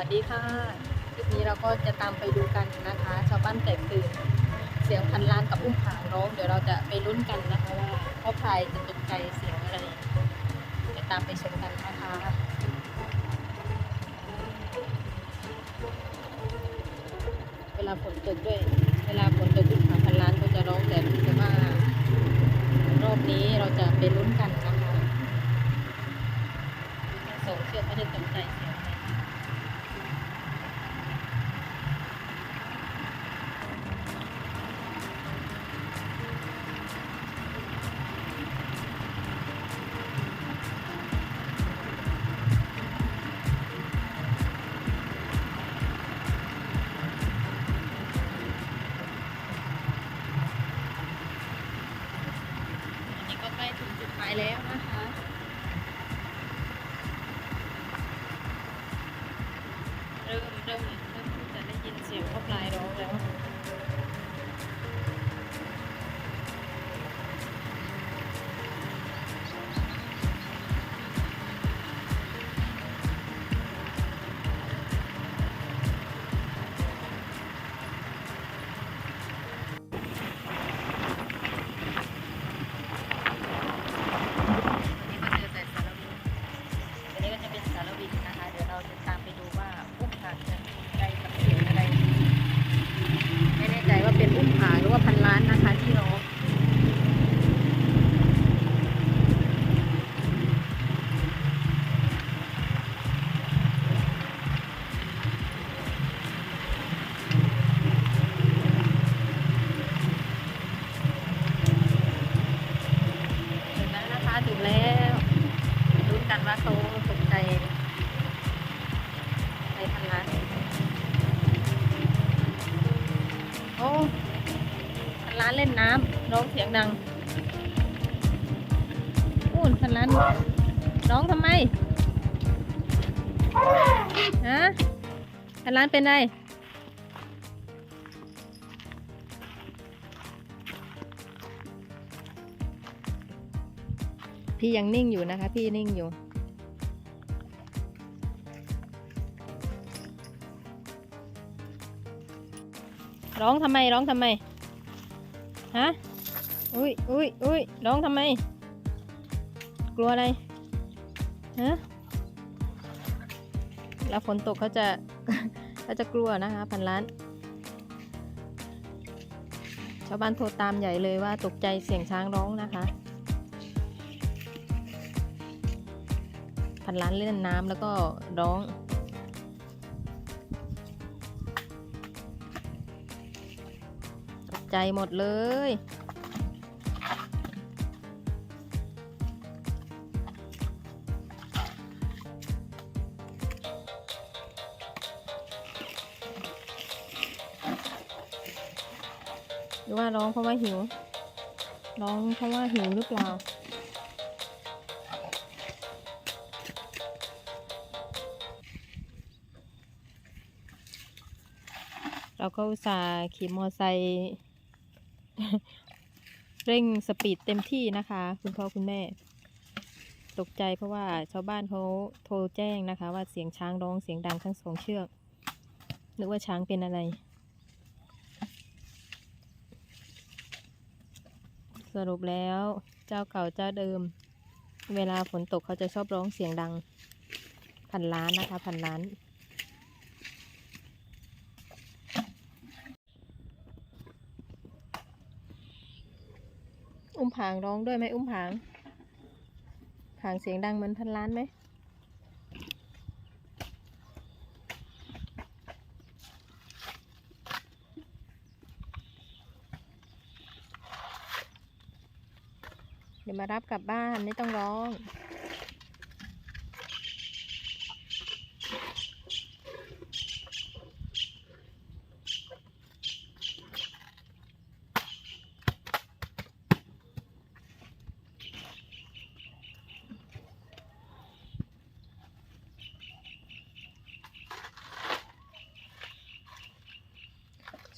วัสดีค่ะ คลิปนี้เราก็จะตามไปดูกันนะคะ ชาวบ้านแตกตื่น เสียงพันล้านกับอุ้มผางร้องเดี๋ยวเราจะไปลุ้นกันนะคะว่าพ่อพายจะตกใจเสียงอะไรจะตามไปชมกันนะคะเวลาฝนตกด้วย เวลาฝนตกอุ้มผางพันล้านก็จะร้องแต่รู้สึกว่ารอบนี้เราจะไปลุ้นกันายแล้วนะคะเริ่มเริ่มเริ่มจะได้ยินเสียงพ่อปลายร้องแล้ว เล่นน้ำร้องเสียงดังอู้นพันล้านร้องทำไมฮะพันล้านเป็นไรพี่ยังนิ่งอยู่นะคะ พี่นิ่งอยู่ ร้องทำไมร้องทำไม ฮะ อุ้ยอุ้ยอุ้ยร้องทำไม กลัวอะไร ฮะ แล้วฝนตกเขาจะเขาจะกลัวนะคะพันล้าน ชาวบ้านโทรตามใหญ่เลยว่าตกใจเสียงช้างร้องนะคะพันล้านเล่นน้ำแล้วก็ร้อง ใจหมดเลย หรือว่าร้องเพราะว่าหิว ร้องเพราะว่าหิวหรือเปล่าเราก็อุตส่าห์ขี่มอไซค์ เร่งสปีดเต็มที่นะคะ คุณพ่อคุณแม่ ตกใจเพราะว่าชาวบ้านเขาโทรแจ้งนะคะ ว่าเสียงช้างร้องเสียงดังทั้งสองเชือกนึกว่าช้างเป็นอะไร สรุปแล้วเจ้าเก่าเจ้าเดิม เวลาฝนตกเขาจะชอบร้องเสียงดัง พันล้านนะคะ พันล้าน อุ้มผางร้องด้วยไหมอุ้มผางผางเสียงดังเหมือนพันล้านไหมเดี๋ยวมารับกลับบ้านไม่ต้องร้อง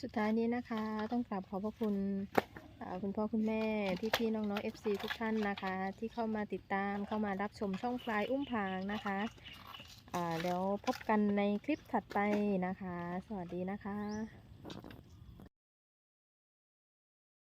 สุดท้ายนี้นะคะ ต้องกราบขอบพระคุณคุณพ่อคุณแม่พี่พี่น้องน้องเอฟซีทุกท่านนะคะ ที่เข้ามาติดตามเข้ามารับชมช่องพลายอุ้มพางนะคะแล้วพบกันในคลิปถัดไปนะคะ สวัสดีนะคะ